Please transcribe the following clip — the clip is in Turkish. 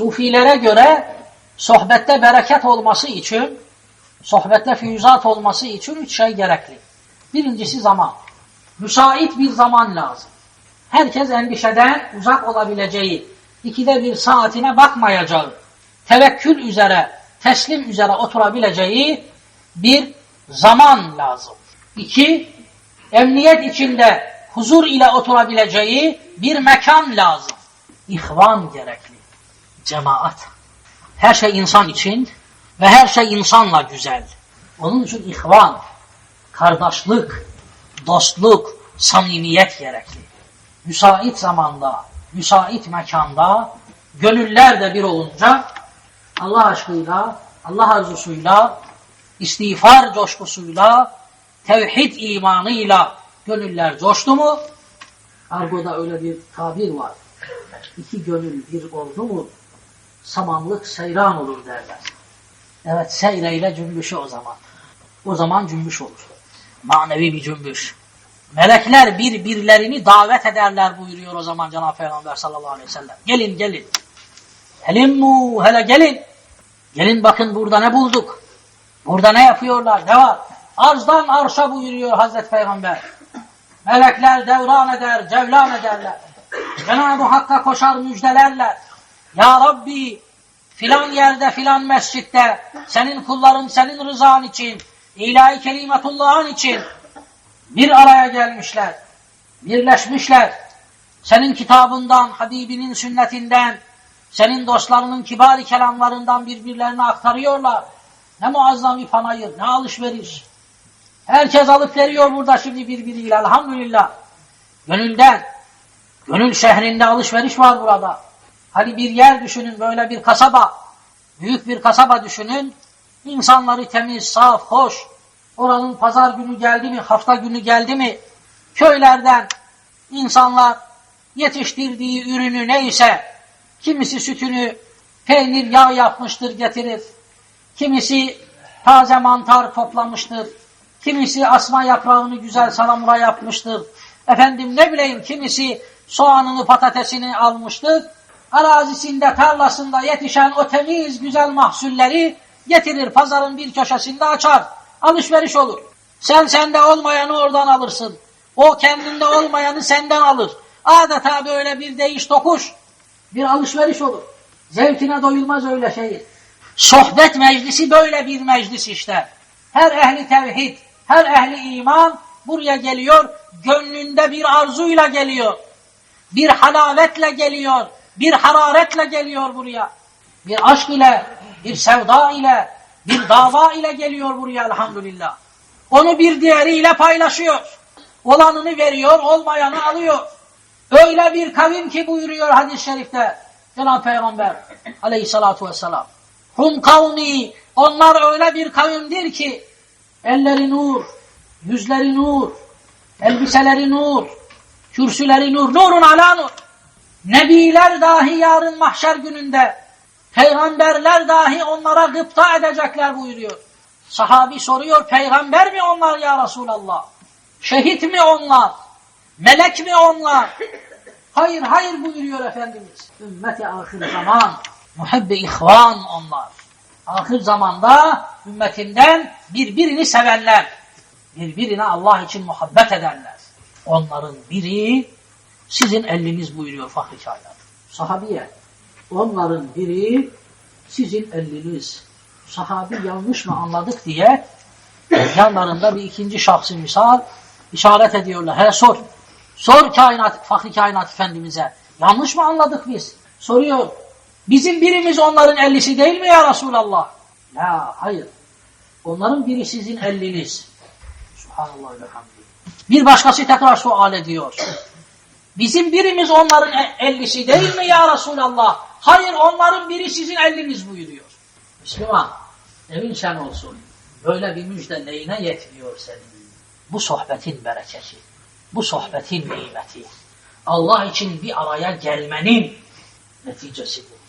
Sufilere göre sohbette bereket olması için, sohbette füyüzat olması için üç şey gerekli. Birincisi zaman. Müsait bir zaman lazım. Herkes endişeden uzak olabileceği, ikide bir saatine bakmayacağı, tevekkül üzere, teslim üzere oturabileceği bir zaman lazım. İki, emniyet içinde huzur ile oturabileceği bir mekan lazım. İhvan gerekli. Cemaat. Her şey insan için ve her şey insanla güzel. Onun için ihvan, kardeşlik, dostluk, samimiyet gerekli. Müsait zamanda, müsait mekanda, gönüller de bir olunca Allah aşkıyla, Allah arzusuyla, istiğfar coşkusuyla, tevhid imanıyla gönüller coştu mu? Argo'da öyle bir tabir var. İki gönül bir oldu mu samanlık seyran olur derler. Evet seyreyle cümbüşü o zaman. O zaman cümbüş olur. Manevi bir cümbüş. Melekler birbirlerini davet ederler buyuruyor o zaman Cenab-ı Peygamber sallallahu aleyhi ve sellem. Gelin gelin. Helimmu hele gelin. Gelin bakın burada ne bulduk. Burada ne yapıyorlar ne var. Arzdan arşa buyuruyor Hazreti Peygamber. Melekler devran eder, cevlan ederler. Cenab-ı Hakk'a koşar müjdelerler. Ya Rabbi filan yerde filan mescitte senin kulların senin rızan için ilahi kelimetullahın için bir araya gelmişler. Birleşmişler. Senin kitabından, Habibinin sünnetinden, senin dostlarının kibari kelamlarından birbirlerine aktarıyorlar. Ne muazzam bir panayır, ne alışveriş. Herkes alıp veriyor burada şimdi birbiriyle elhamdülillah. Gönülden, gönül şehrinde alışveriş var burada. Hani bir yer düşünün böyle bir kasaba, büyük bir kasaba düşünün. İnsanları temiz, saf, hoş. Oranın pazar günü geldi mi, hafta günü geldi mi, köylerden insanlar yetiştirdiği ürünü neyse, kimisi sütünü peynir, yağ yapmıştır getirir. Kimisi taze mantar toplamıştır. Kimisi asma yaprağını güzel salamura yapmıştır. Efendim ne bileyim kimisi soğanını patatesini almıştır. Arazisinde tarlasında yetişen o temiz güzel mahsulleri getirir pazarın bir köşesinde açar. Alışveriş olur. Sen sende olmayanı oradan alırsın. O kendinde olmayanı senden alır. Adeta böyle bir değiş tokuş. Bir alışveriş olur. Zevkine doyulmaz öyle şey. Sohbet meclisi böyle bir meclis işte. Her ehli tevhid, her ehli iman buraya geliyor. Gönlünde bir arzuyla geliyor. Bir halavetle geliyor. Bir hararetle geliyor buraya. Bir aşk ile, bir sevda ile, bir dava ile geliyor buraya elhamdülillah. Onu bir diğeriyle paylaşıyor. Olanını veriyor, olmayanı alıyor. Öyle bir kavim ki buyuruyor hadis-i şerifte Cenab-ı Peygamber aleyhissalatu vesselam. Hum kavmi, onlar öyle bir kavimdir ki elleri nur, yüzleri nur, elbiseleri nur, kürsüleri nur, nurun ala nur. Nebiler dahi yarın mahşer gününde, peygamberler dahi onlara gıpta edecekler buyuruyor. Sahabi soruyor, peygamber mi onlar ya Resulallah? Şehit mi onlar? Melek mi onlar? Hayır, hayır buyuruyor Efendimiz. Ümmeti ahir zaman, muhibbi ihvan onlar. Ahir zamanda ümmetinden birbirini sevenler, birbirine Allah için muhabbet edenler. Onların biri sizin eliniz buyuruyor Fahri Kainat. Sahabiye. Onların biri sizin eliniz. Sahabi yanlış mı anladık diye yanlarında bir ikinci şahsı misal işaret ediyorlar. He sor. Sor kainat, Fahri Kainat Efendimiz'e. Yanlış mı anladık biz? Soruyor. Bizim birimiz onların ellisi değil mi ya Resulallah? Ya hayır. Onların biri sizin elliniz. Subhanallah ve hamdi. Bir başkası tekrar sual ediyor. Bizim birimiz onların e- ellisi değil mi ya Resulallah? Hayır onların biri sizin elliniz buyuruyor. Müslüman evin şen olsun. Böyle bir müjde neyine yetmiyor senin? Bu sohbetin bereketi. Bu sohbetin nimeti. Allah için bir araya gelmenin neticesi bu.